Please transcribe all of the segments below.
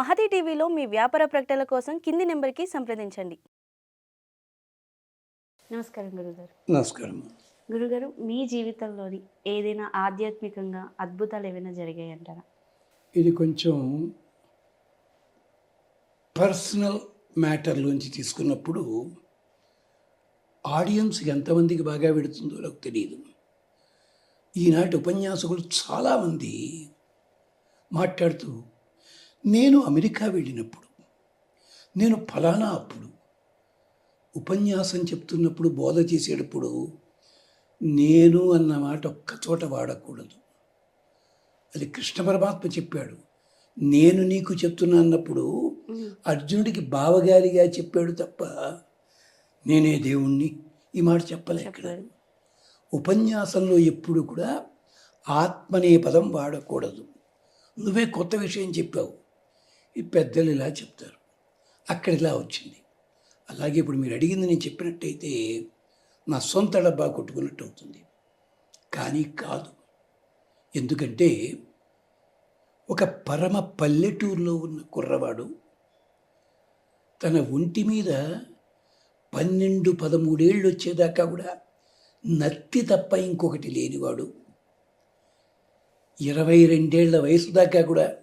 మహతి టీవీలో మీ వ్యాపార ప్రకటనల కోసం కింది నెంబర్కి సంప్రదించండి. నమస్కారం గురుగారు. నమస్కారం. గురుగారు మీ జీవితంలోని ఏదైనా ఆధ్యాత్మికంగా అద్భుతాలు ఏమైనా జరిగాయి అంటారా ఇది కొంచెం పర్సనల్ మ్యాటర్లోంచి తీసుకున్నప్పుడు ఆడియన్స్ ఎంతమందికి బాగా పెడుతుందో నాకు తెలియదు ఈనాటి ఉపన్యాసకులు చాలామంది మాట్లాడుతూ నేను అమెరికా వెళ్ళినప్పుడు నేను ఫలానా అప్పుడు ఉపన్యాసం చెప్తున్నప్పుడు బోధ చేసేటప్పుడు నేను అన్న మాట ఒక్క చోట వాడకూడదు. అది కృష్ణ పరమాత్మ చెప్పాడు. నేను నీకు చెప్తున్నా అన్నప్పుడు అర్జునుడికి బావగారిగా చెప్పాడు తప్ప నేనే దేవుణ్ణి ఈ మాట చెప్పలే ఉపన్యాసంలో ఎప్పుడు కూడా ఆత్మనే పదం వాడకూడదు. నువ్వే కొత్త విషయం చెప్పావు. ఈ పెద్దలు ఇలా చెప్తారు. అక్కడ ఇలా వచ్చింది. అలాగే ఇప్పుడు మీరు అడిగింది నేను చెప్పినట్టయితే నా సొంత డబ్బా కొట్టుకున్నట్టు అవుతుంది. కానీ కాదు. ఎందుకంటే ఒక పరమ పల్లెటూరులో ఉన్న కుర్రవాడు తన ఒంటి మీద పన్నెండు పదమూడేళ్ళు వచ్చేదాకా కూడా నత్తి తప్ప ఇంకొకటి లేనివాడు. ఇరవై రెండేళ్ళ వయసు దాకా కూడా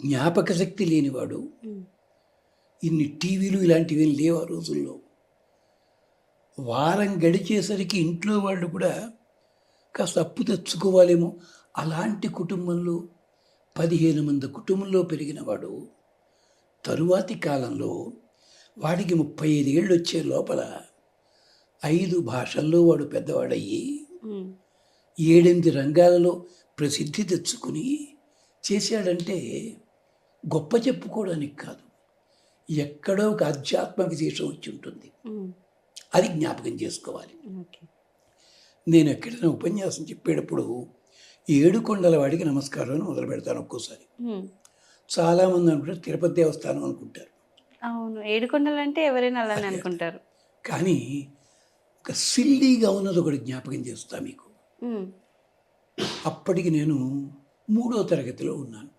జ్ఞాపక శక్తి లేనివాడు ఇన్ని టీవీలు ఇలాంటివి ఏం లేవు ఆ రోజుల్లో. వారం గడిచేసరికి ఇంట్లో వాళ్ళు కూడా కాస్త అప్పు తెచ్చుకోవాలేమో. అలాంటి కుటుంబంలో పదిహేను మంది కుటుంబంలో పెరిగినవాడు తరువాతి కాలంలో వాడికి ముప్పై ఐదు ఏళ్ళు వచ్చే లోపల ఐదు భాషల్లో వాడు పెద్దవాడయ్యి ఏడెనిమిది రంగాలలో ప్రసిద్ధి తెచ్చుకుని చేశాడంటే గొప్ప చెప్పుకోవడానికి కాదు. ఎక్కడో ఒక ఆధ్యాత్మ విశేషం వచ్చి ఉంటుంది. అది జ్ఞాపకం చేసుకోవాలి. నేను ఎక్కడైనా ఉపన్యాసం చెప్పేటప్పుడు ఏడు కొండల వాడికి నమస్కారం అని మొదలు పెడతాను ఒక్కోసారి. చాలామంది అనుకుంటారు తిరుపతి దేవస్థానం అనుకుంటారు. అవును ఏడుకొండలు అంటే ఎవరైనా అలానే అనుకుంటారు. కానీ ఒక సిల్లీగా ఉన్నది ఒకటి జ్ఞాపకం చేస్తా మీకు. అప్పటికి నేను మూడో తరగతిలో ఉన్నాను.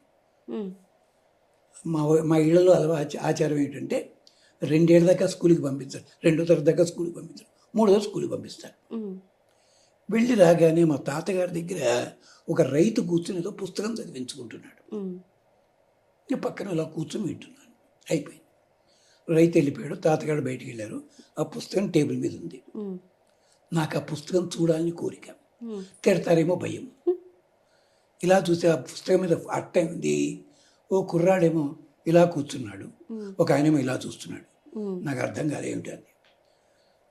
మా మా ఇళ్ళలో అలవా ఆచారం ఏంటంటే రెండేళ్ళ దాకా స్కూల్కి పంపించారు రెండో తరగతి దాకా స్కూల్కి పంపించారు మూడో స్కూల్కి పంపిస్తారు. వెళ్ళి రాగానే మా తాతగారి దగ్గర ఒక రైతు కూర్చుని ఏదో పుస్తకం చదివించుకుంటున్నాడు. నేను పక్కన ఇలా కూర్చొని వింటున్నాను అయిపోయింది. రైతు వెళ్ళిపోయాడు. తాతగారు బయటికి వెళ్ళారు. ఆ పుస్తకం టేబుల్ మీద ఉంది. నాకు ఆ పుస్తకం చూడాలని కోరిక. తిడతారేమో భయం. ఇలా చూస్తే ఆ పుస్తకం మీద అట్ట ఉంది. ఓ కుర్రాడేమో ఇలా కూర్చున్నాడు. ఒక ఆయనేమో ఇలా చూస్తున్నాడు. నాకు అర్థం అని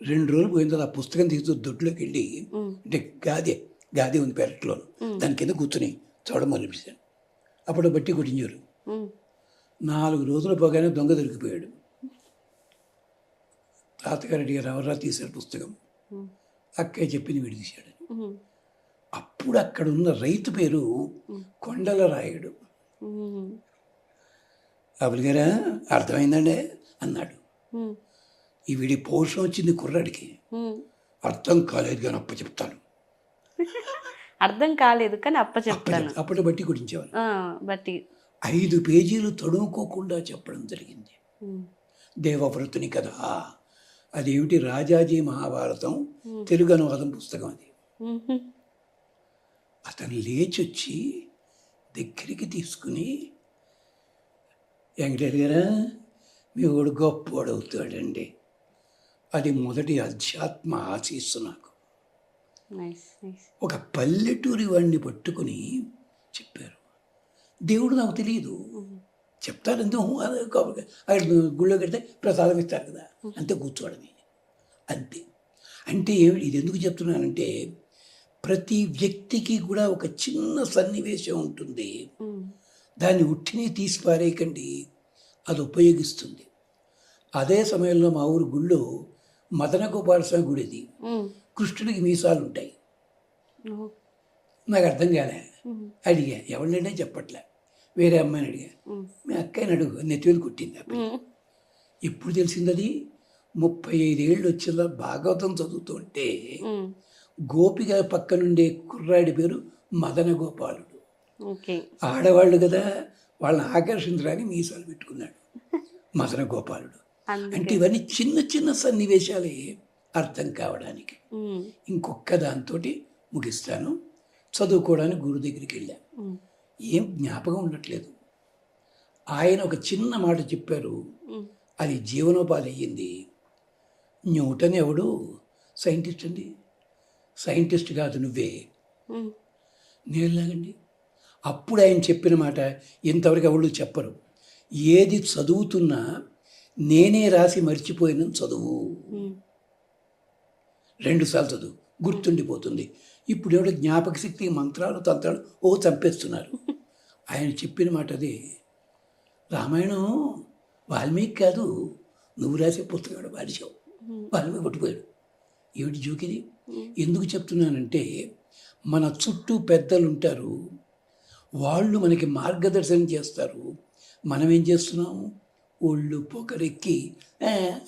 రెండు రోజులు పోయిన తర్వాత ఆ పుస్తకం తీస్తూ దొడ్లోకి వెళ్ళి అంటే గాదే గాదే ఉంది పెరట్లో. దాని కింద కూర్చుని చూడడం మొదలుపెట్టాను అప్పుడు బట్టి కొట్టించారు. నాలుగు రోజులు పోగానే దొంగ దొరికిపోయాడు. తాతగారు అడిగారు ఎవరా తీశారు పుస్తకం? అక్కయ్య చెప్పింది వీడు తీశాడు. అప్పుడు అక్కడ ఉన్న రైతు పేరు కొండల రాయుడు అబుల్ గారా అర్థమైందండి అన్నాడు. ఈ వీడి పౌరుషం వచ్చింది కుర్రాడికి. అర్థం కాలేదు కానీ అప్ప చెప్తాను. అర్థం కాలేదు కానీ అప్ప చెప్తాను. అప్పటి బట్టి కొట్టించేవాళ్ళు ఆ, బట్టి. ఐదు పేజీలు తడుముకోకుండా చెప్పడం జరిగింది. దేవవ్రతుని కథ. అదేమిటి రాజాజీ మహాభారతం? తెలుగు అనువాదం పుస్తకం అది. అతను లేచొచ్చి దగ్గరికి తీసుకుని వెంకటేశ్వర గారా మీ వాడు గొప్పవాడు అవుతాడండి. అది మొదటి అధ్యాత్మ ఆశీస్సు నాకు. ఒక పల్లెటూరి వాడిని పట్టుకుని చెప్పారు. దేవుడు నాకు తెలియదు చెప్తారు ఎందుకు? అక్కడ గుళ్ళో కడితే ప్రసాదం ఇస్తారు కదా. అంతే కూర్చోవడమే అంతే. అంటే ఏమి ఇది ఎందుకు చెప్తున్నానంటే ప్రతి వ్యక్తికి కూడా ఒక చిన్న సన్నివేశం ఉంటుంది. దాన్ని ఉట్టిని తీసి పారేయకండి అది ఉపయోగిస్తుంది. అదే సమయంలో మా ఊరు గుళ్ళో మదన గోపాల స్వామి గుడి ఉమ్, కృష్ణుడికి మీసాలు ఉంటాయి. నాకు అర్థం కాలే. అడిగా ఎవరినైనా చెప్పట్లే? వేరే అమ్మాయిని అడిగా. మీ అక్కని అడుగు నెత్తివేలు కుట్టింది ఎప్పుడు తెలిసింది అది? ముప్పై ఐదేళ్ళు వచ్చేలా భాగవతం చదువుతుంటే గోపిక పక్కనుండే కుర్రాడి పేరు మదన గోపాలుడు. ఆడవాళ్ళు కదా వాళ్ళని ఆకర్షించడానికి మీసాలు పెట్టుకున్నాడు. మదన గోపాలుడు అంటే ఇవన్నీ చిన్న చిన్న సన్నివేశాలే అర్థం కావడానికి. ఇంకొక దాంతో ముగిస్తాను. చదువుకోవడానికి గురు దగ్గరికి వెళ్ళాను ఉమ్, ఏం జ్ఞాపకం ఉండట్లేదు. ఆయన ఒక చిన్న మాట చెప్పారు. అది జీవనోపాధి అయ్యింది. న్యూటన్ ఎవడు? సైంటిస్ట్ అండి. సైంటిస్ట్ కాదు నువ్వే. ఉమ్, నేలాగండి అప్పుడు ఆయన చెప్పిన మాట ఇంతవరకు ఎవరు చెప్పరు. ఏది చదువుతున్నా నేనే రాసి మర్చిపోయిన చదువు. రెండుసార్లు చదువు. గుర్తుండిపోతుంది. ఇప్పుడు ఎవడో జ్ఞాపక శక్తి మంత్రాలు తంత్రాలు ఓ చంపేస్తున్నారు. ఆయన చెప్పిన మాట అదే. రామాయణం వాల్మీకి కాదు నువ్వు రాసే పుస్తకం వాడిచావు. వాల్మీకి కొట్టిపోయాడు ఏమిటి జోకిది? ఎందుకు చెప్తున్నానంటే మన చుట్టూ పెద్దలు ఉంటారు. వాళ్ళు మనకి మార్గదర్శనం చేస్తారు. మనం ఏం చేస్తున్నాము? ఒళ్ళు పొగరెక్కి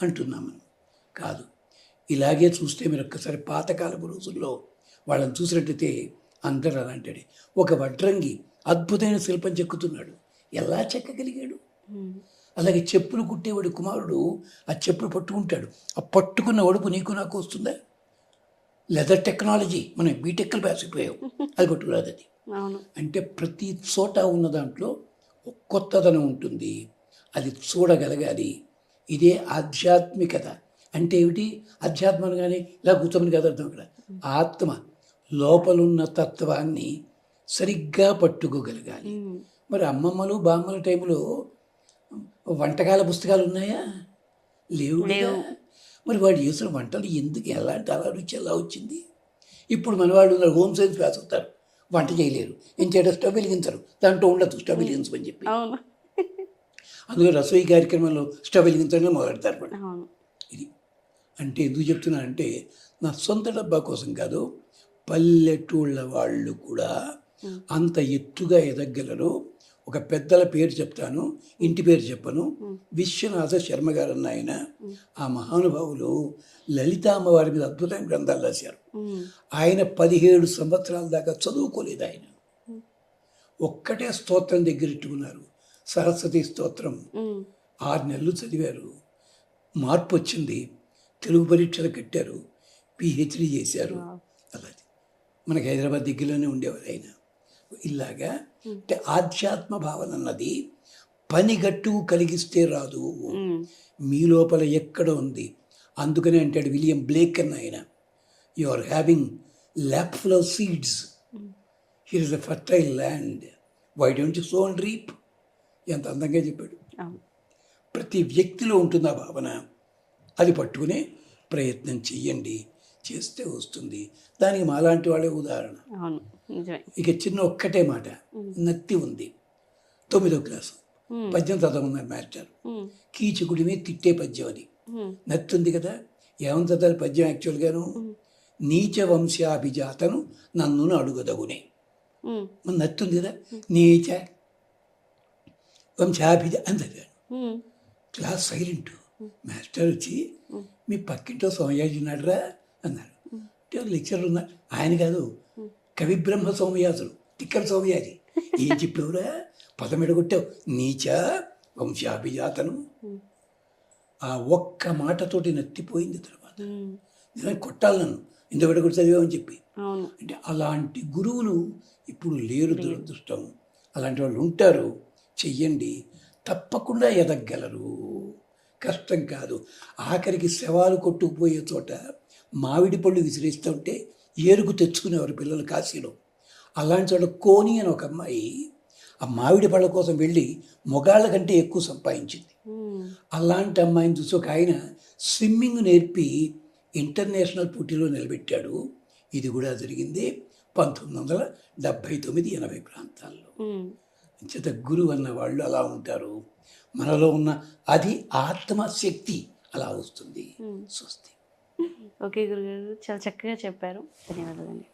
అంటున్నాం మనం కాదు. ఇలాగే చూస్తే మీరు ఒక్కసారి పాతకాలపు రోజుల్లో వాళ్ళని చూసినట్టయితే అందరూ అలాంటి ఒక వడ్రంగి అద్భుతమైన శిల్పం చెక్కుతున్నాడు. ఎలా చెక్కగలిగాడు? అలాగే చెప్పులు కుట్టేవాడి కుమారుడు ఆ చెప్పులు పట్టుకుంటాడు. ఆ పట్టుకున్న ఒడుపు నీకు నాకు వస్తుందా? లెదర్ టెక్నాలజీ మనం బీటెక్లు పాస్ అయిపోయాం అది పట్టుకురాదు అది. అంటే ప్రతి చోట ఉన్న దాంట్లో కొత్తదనం ఉంటుంది. అది చూడగలగాలి. ఇదే ఆధ్యాత్మికత. అంటే ఏమిటి? ఆధ్యాత్మం కానీ ఇలా కూర్చోమని కాదు అర్థం ఇక్కడ ఆత్మ లోపలున్న తత్వాన్ని సరిగ్గా పట్టుకోగలగాలి. మరి అమ్మమ్మలు బామ్మల టైంలో వంటకాల పుస్తకాలు ఉన్నాయా? లేవు. మరి వాడు చేసిన వంటలు ఎందుకు? ఎలాంటి అలా రుచి ఎలా వచ్చింది? ఇప్పుడు మన వాళ్ళు ఉన్నారు హోమ్ సైన్స్ అవుతారు వంట చేయలేరు. ఏం చేయడం? స్టవ్ వెలిగించరు. దాంట్లో ఉండదు స్టవ్ వెలిగించమని చెప్పి. అందులో రసోయి కార్యక్రమంలో స్టవ్ వెలిగించడం మొదలెడతారు అవును. ఇది. అంటే ఎందుకు చెప్తున్నానంటే నా సొంత డబ్బా కోసం కాదు పల్లెటూళ్ళ వాళ్ళు కూడా అంత ఎత్తుగా ఎదగలరు ఒక పెద్దల పేరు చెప్తాను ఇంటి పేరు చెప్పను. విశ్వనాథ శర్మ గారు అన్న ఆయన ఆ మహానుభావులు లలితామ్మవారి మీద అద్భుతమైన గ్రంథాలు రాశారు. ఆయన పదిహేడు సంవత్సరాల దాకా చదువుకోలేదు ఆయన. ఒక్కటే స్తోత్రం దగ్గరెట్టుకున్నారు సరస్వతి స్తోత్రం. ఆరు నెలలు చదివారు. మార్పు వచ్చింది. తెలుగు పరీక్షలు కట్టారు. పిహెచ్డి చేశారు. అలాది మనకి హైదరాబాద్ దగ్గరలోనే ఉండేవారు ఆయన. ఇలాగా అంటే ఆధ్యాత్మ భావన అన్నది పనిగట్టు కలిగిస్తే రాదు. మీ లోపల ఎక్కడ ఉంది? అందుకనే అంటాడు విలియం బ్లేక్ అన్న ఆయన you are having lap full of seeds here is a fertile land why don't you sow and reap ఎంత అందంగా చెప్పాడు. ప్రతి వ్యక్తిలో ఉంటుంది ఆ భావన అది పట్టుకునే ప్రయత్నం చెయ్యండి. చేస్తే వస్తుంది. దానికి మాలాంటి వాళ్ళే ఉదాహరణ. ఇక చిన్న ఒక్కటే మాట. నత్తి ఉంది. తొమ్మిదో క్లాసు. పద్యం చదవమన్నారు మాస్టర్ మీద తిట్టే పద్యం అది. ఉమ్, నత్తి ఉంది కదా? ఏమని చదవాలి పద్యం యాక్చువల్గాను? నీచ వంశాభిజాతను నన్ను అడుగుదగునే. మన నత్తి ఉంది కదా? నీచ వంశాభిజ అని చదివాను క్లాస్ సైలెంట్. మాస్టర్ వచ్చి మీ పక్కింటో సోమయాజి ఉన్నాడురా. అన్నారు. అంటే లెక్చర్ ఉన్నారు ఆయన కాదు కవి బ్రహ్మ సోమయాజుడు తిక్కల సోమయాజి ఏం చెప్పావురా? పదం ఎడగొట్టావు. నీచ వంశాభిజాతను. ఆ ఒక్క మాటతోటి నత్తిపోయింది తర్వాత. నిజంగా కొట్టాలి నన్ను. ఇంత కూడా చదివామని చెప్పి. అంటే అలాంటి గురువులు ఇప్పుడు లేరు దురదృష్టం. అలాంటి వాళ్ళు ఉంటారు. చెయ్యండి. తప్పకుండా ఎదగలరు కష్టం కాదు. ఆఖరికి శవాలు కొట్టుకుపోయే చోట మామిడి పళ్ళు విసిరేస్తుంటే ఏరుకు తెచ్చుకునేవారు పిల్లలు కాశీలో. అలాంటి చోట కోని అని ఒక అమ్మాయి ఆ మామిడి పళ్ళ కోసం వెళ్ళి మొగాళ్ళ కంటే ఎక్కువ సంపాదించింది. అలాంటి అమ్మాయిని చూసి ఒక ఆయన స్విమ్మింగ్ నేర్పి ఇంటర్నేషనల్ పోటీలో నిలబెట్టాడు. ఇది కూడా జరిగింది పంతొమ్మిది వందల డెబ్భై తొమ్మిది ఎనభై ప్రాంతాల్లో. చేత గురువు అన్న వాళ్ళు అలా ఉంటారు. మనలో ఉన్న అది ఆత్మశక్తి అలా వస్తుంది. స్వస్తి. ఓకే గురుగారు చాలా చక్కగా చెప్పారు. ధన్యవాదాలండి.